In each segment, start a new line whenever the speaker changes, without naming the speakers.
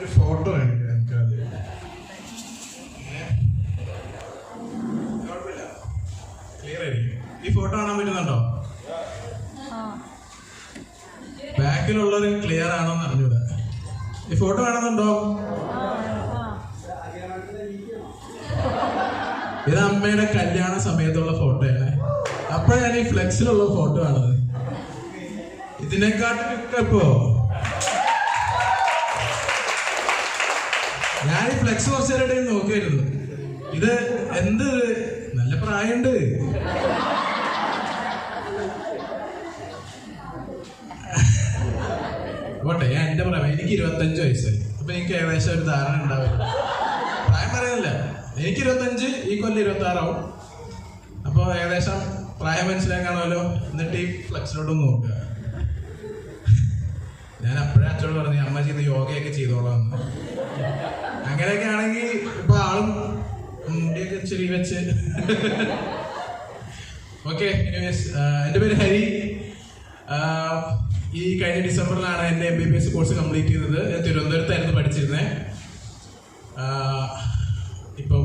ഒരു ഫോട്ടോ കാണിക്കാം എനിക്ക് ആദ്യം. ഏ? കുഴപ്പമില്ല. Clear ആയിരിക്കും. ഈ ഫോട്ടോ കാണാൻ പറ്റുന്നുണ്ടോ ബാക്കിലുള്ളത് ക്ലിയർ ആണോ എന്ന് അറിഞ്ഞൂടാ ഈ ഫോട്ടോ കാണുന്നുണ്ടോ ഇത് അമ്മയുടെ കല്യാണ സമയത്തുള്ള ഫോട്ടോയാണ് അപ്പൊ ഞാൻ ഈ ഫ്ലെക്സിലുള്ള ഫോട്ടോ ആണത് ഇതിനെക്കാട്ടിലൊക്കെ ഇപ്പോ ഞാൻ ഈ ഫ്ലെക്സ് കുറച്ചു നേരം ഇത് എന്ത് നല്ല പ്രായമുണ്ട്. പോട്ടെ ഞാൻ എന്റെ പറയാം. എനിക്ക് ഇരുപത്തഞ്ച് വയസ്സായി. അപ്പൊ എനിക്ക് ഏകദേശം ഒരു ധാരണ ഉണ്ടാവില്ല. പ്രായം പറയുന്നില്ല. എനിക്ക് ഇരുപത്തഞ്ച് ഈ കൊല്ലം ഇരുപത്തി ആറാവും അപ്പോൾ ഏകദേശം പ്രായം മനസ്സിലാക്കാണല്ലോ എന്നിട്ട് ഈ ഫ്ലെക്സിലോട്ടൊന്ന് നോക്കുക. ഞാൻ അപ്പോഴേ അച്ഛനോട് പറഞ്ഞു അമ്മ ചെയ്ത് യോഗയൊക്കെ ചെയ്തോളാം. അങ്ങനെയൊക്കെ ആണെങ്കിൽ ഇപ്പൊ ആളും മുടിയൊക്കെ ചെറിയ വെച്ച്. ഓക്കെ എന്റെ പേര് ഹരി. ഈ കഴിഞ്ഞ ഡിസംബറിലാണ് എന്റെ M B B S course complete ചെയ്തത്. ഞാൻ തിരുവനന്തപുരത്തായിരുന്നു പഠിച്ചിരുന്നത് ഇപ്പം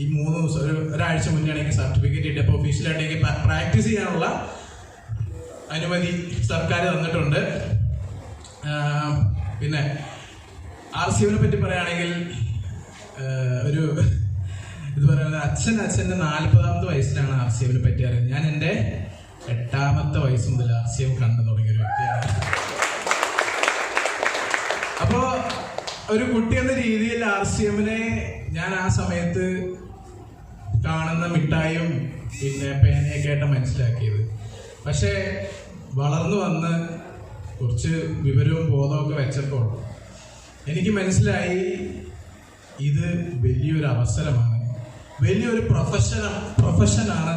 ഈ മൂന്ന് ദിവസം ഒരു ഒരാഴ്ച മുന്നേ എനിക്ക് സർട്ടിഫിക്കറ്റ് കിട്ടിയത്. അപ്പോൾ ഒഫീഷ്യലായിട്ട് എനിക്ക് പ്രാക്ടീസ് ചെയ്യാനുള്ള അനുമതി സർക്കാർ തന്നിട്ടുണ്ട്. പിന്നെ ആർ സി പറ്റി പറയുകയാണെങ്കിൽ ഒരു ഇത് പറയുന്നത് അച്ഛൻ അച്ഛന്റെ നാൽപ്പതാമത്തെ വയസ്സിലാണ് ആർ സി പറ്റി അറിയുന്നത്. ഞാൻ എന്റെ എട്ടാമത്തെ വയസ്സ് മുതൽ ആർ സി എം കണ്ടു തുടങ്ങിയ ഒരു വ്യക്തിയാണ്. അപ്പോ ഒരു കുട്ടി എന്ന രീതിയിൽ ആർ സി എമ്മിനെ ഞാൻ ആ സമയത്ത് കാണുന്ന മിഠായും പിന്നെ പേനയൊക്കെ ആയിട്ട് മനസ്സിലാക്കിയത്. പക്ഷേ വളർന്നു വന്ന് കുറച്ച് വിവരവും ബോധമൊക്കെ വെച്ചപ്പോൾ എനിക്ക് മനസ്സിലായി ഇത് വലിയൊരു അവസരമാണ്. വലിയൊരു പ്രൊഫഷൻ പ്രൊഫഷനാണ്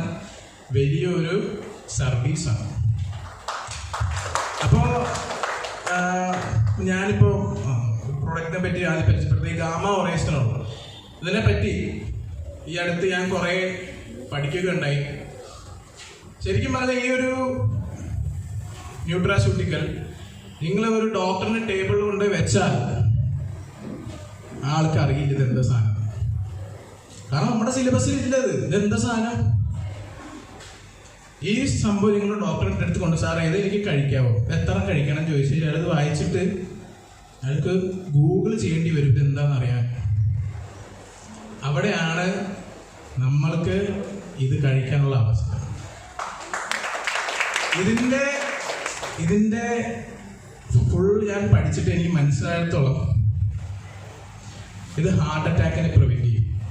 വലിയൊരു സർവീസാണ് അപ്പോൾ ഞാനിപ്പോൾ പ്രൊഡക്റ്റിനെ പറ്റി ആദ്യം പരിചയപ്പെടുത്തി ഗാമ ഒറേഷനുണ്ട് ഇതിനെ പറ്റി ഈ അടുത്ത് ഞാൻ കുറേ പഠിക്കുകയുണ്ടായി ശരിക്കും പറഞ്ഞാൽ ഈ ഒരു ന്യൂട്രാസ്യൂട്ടിക്കൽ നിങ്ങൾ ഒരു ഡോക്ടറിന്റെ ടേബിളിൽ കൊണ്ട് വെച്ചാൽ ആൾക്ക് അറിയില്ല ഇത് എന്താ സാധനം? കാരണം നമ്മുടെ സിലബസിൽ ഇല്ലത് ഇതെന്താ സാധനം? ഈ സംഭവം നിങ്ങൾ ഡോക്ടറിന്റെ അടുത്ത് കൊണ്ട് സാറേ ഇത് എനിക്ക് കഴിക്കാവോ? എത്ര കഴിക്കണം ചോദിച്ചു കഴിഞ്ഞാൽ വായിച്ചിട്ട് അയാൾക്ക് ഗൂഗിൾ ചെയ്യേണ്ടി വരും. ഇത് എന്താണെന്ന് അറിയാൻ. അവിടെയാണ് നമ്മൾക്ക് ഇത് കഴിക്കാനുള്ള അവസ്ഥ. ഇതിന്റെ ഇതിന്റെ ഫുൾ ഞാൻ പഠിച്ചിട്ട് എനിക്ക് മനസ്സിലായത്തോളം ഇത് ഹാർട്ട് അറ്റാക്കിനെ പ്രിവെന്റ് ചെയ്യും.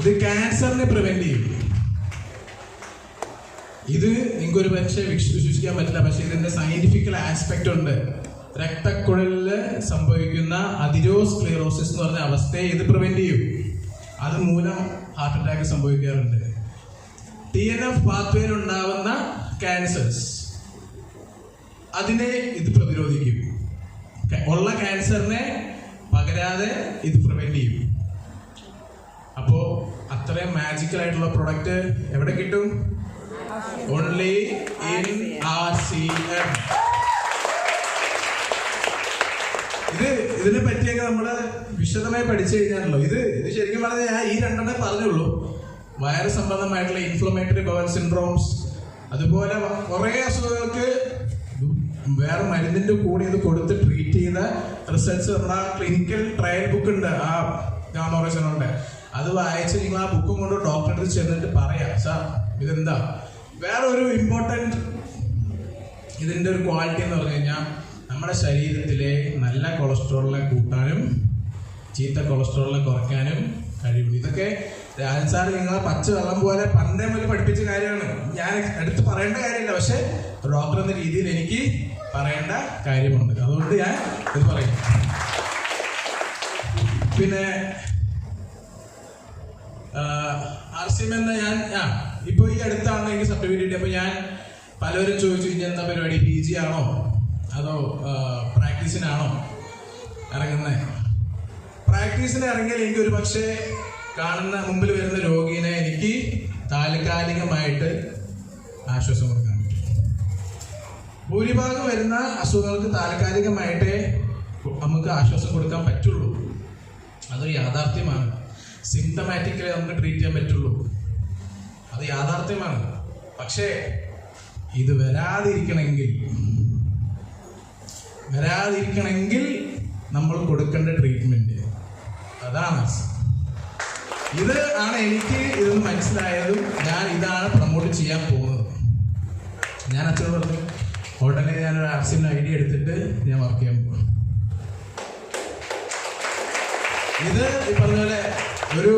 ഇത് ക്യാൻസറിനെ പ്രിവെന്റ് ചെയ്യും. ഇത് നിങ്ങൾക്ക് ഒരു പക്ഷേ വിശ്വ- വിശ്വസിക്കാൻ പറ്റില്ല. പക്ഷെ ഇതിന്റെ സയന്റിഫിക്കൽ ആസ്പെക്ട് ഉണ്ട്. രക്തക്കുഴലിൽ സംഭവിക്കുന്ന അതിരോസ്ക്ലിയറോസിസ് എന്ന് പറഞ്ഞ അവസ്ഥയെ ഇത് പ്രിവെന്റ് ചെയ്യും. അത് മൂലം ഹാർട്ട് അറ്റാക്ക് സംഭവിക്കാറുണ്ട്. ടി എൻ എഫ് പാത്വേയിൽ ഉണ്ടാവുന്ന ക്യാൻസേഴ്സ് അതിനെ ഇത് പ്രതിരോധിക്കും. ഉള്ള ക്യാൻസറിനെ പകരാതെ ഇത് പ്രിവെന്റ് ചെയ്യും. അപ്പോ അത്രയും മാജിക്കൽ ആയിട്ടുള്ള പ്രൊഡക്റ്റ് എവിടെ കിട്ടും? Only in R C M ഇത് ഇതിനെ പറ്റിയൊക്കെ നമ്മൾ വിശദമായി പഠിച്ചു കഴിഞ്ഞാണല്ലോ ഇത് ഇത് ശരിക്കും പറഞ്ഞാൽ ഞാൻ ഈ രണ്ടെണ്ണേ പറഞ്ഞുള്ളൂ. വയറ് സംബന്ധമായിട്ടുള്ള ഇൻഫ്ലമേറ്ററി ബവൽ സിൻഡ്രോംസ് അതുപോലെ കുറെ അസുഖങ്ങൾക്ക് വേറെ മരുന്നിന്റെ കൂടെ ഇത് കൊടുത്ത് ട്രീറ്റ് ചെയ്യുന്ന റിസൾട്ട്സ് നമ്മുടെ ക്ലിനിക്കൽ ട്രയൽ ബുക്ക് ഉണ്ട്. ആ ഗാമോറേഷനുണ്ട് അത് വായിച്ച് നിങ്ങൾ ആ ബുക്കും കൊണ്ട് ഡോക്ടറെ ചെന്നിട്ട് പറയാം. സാർ ഇതെന്താ? വേറെ ഒരു ഇമ്പോർട്ടന്റ് ഇതിന്റെ ഒരു ക്വാളിറ്റി എന്ന് പറഞ്ഞു കഴിഞ്ഞാൽ നമ്മുടെ ശരീരത്തിലെ നല്ല കൊളസ്ട്രോളിനെ കൂട്ടാനും ചീത്ത കൊളസ്ട്രോളിനെ കുറയ്ക്കാനും കഴിവുള്ളൂ ഇതൊക്കെ രാജൻ സാർ നിങ്ങളെ പച്ച വെള്ളം പോലെ പണ്ടേ മുതൽ പഠിപ്പിച്ച കാര്യമാണ്. ഞാൻ എടുത്ത് പറയേണ്ട കാര്യമില്ല. പക്ഷെ ഡോക്ടർ എന്ന രീതിയിൽ എനിക്ക് പറയേണ്ട കാര്യമുണ്ട്. അതുകൊണ്ട് ഞാൻ ഇത് പറയും. പിന്നെ ആർ സി എം എന്ന ഞാൻ ആ ഇപ്പൊ ഈ അടുത്താണ് എനിക്ക് സർട്ടിഫിക്കറ്റ് അപ്പൊ ഞാൻ പലരും ചോദിച്ചു ഇനി എന്താ പരിപാടി? പി ജി ആണോ? അതോ പ്രാക്ടീസിനാണോ ഇറങ്ങുന്നത് പ്രാക്ടീസിന് ഇറങ്ങിയാൽ എനിക്ക് ഒരു പക്ഷേ കാണുന്ന മുമ്പിൽ വരുന്ന രോഗീനെ എനിക്ക് താൽക്കാലികമായിട്ട് ആശ്വാസം കൊടുക്കാൻ പറ്റും ഭൂരിഭാഗം വരുന്ന അസുഖങ്ങൾക്ക് താൽക്കാലികമായിട്ടേ നമുക്ക് ആശ്വാസം കൊടുക്കാൻ പറ്റുള്ളൂ. അതൊരു യാഥാർത്ഥ്യമാണ്. സിംറ്റമാറ്റിക്കലി നമുക്ക് ട്രീറ്റ് ചെയ്യാൻ പറ്റുള്ളൂ. അത് യാഥാർത്ഥ്യമാണ്. പക്ഷേ ഇത് വരാതിരിക്കണമെങ്കിൽ വരാതിരിക്കണമെങ്കിൽ നമ്മൾ കൊടുക്കേണ്ട ട്രീറ്റ്മെന്റ് അതാണ്. ഇത് ആണ് എനിക്ക് ഇത് മനസ്സിലായതും ഞാൻ ഇതാണ് പ്രൊമോട്ട് ചെയ്യാൻ പോകുന്നത്. ഞാൻ അച്ഛനോട് പറഞ്ഞു ഉടനെ ഞാനൊരു ആപ്സിന്റെ ഐ ഡി എടുത്തിട്ട് ഞാൻ വർക്ക് ചെയ്യാൻ പോകും ഇത് ഈ പറഞ്ഞ പോലെ ഒരു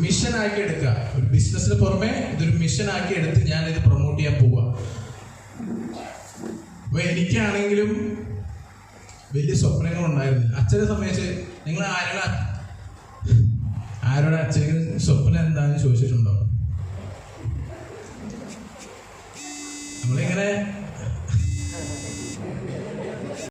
മിഷൻ ആക്കി എടുക്കുക. ഒരു ബിസിനസ്സിന് പുറമെ ഇതൊരു മിഷൻ ആക്കി എടുത്ത് ഞാൻ ഇത് പ്രൊമോട്ട് ചെയ്യാൻ പോവുക അപ്പൊ എനിക്കാണെങ്കിലും വലിയ സ്വപ്നങ്ങൾ ഉണ്ടായിരുന്നില്ല അച്ഛനെ സംബന്ധിച്ച് നിങ്ങൾ ആരുടെ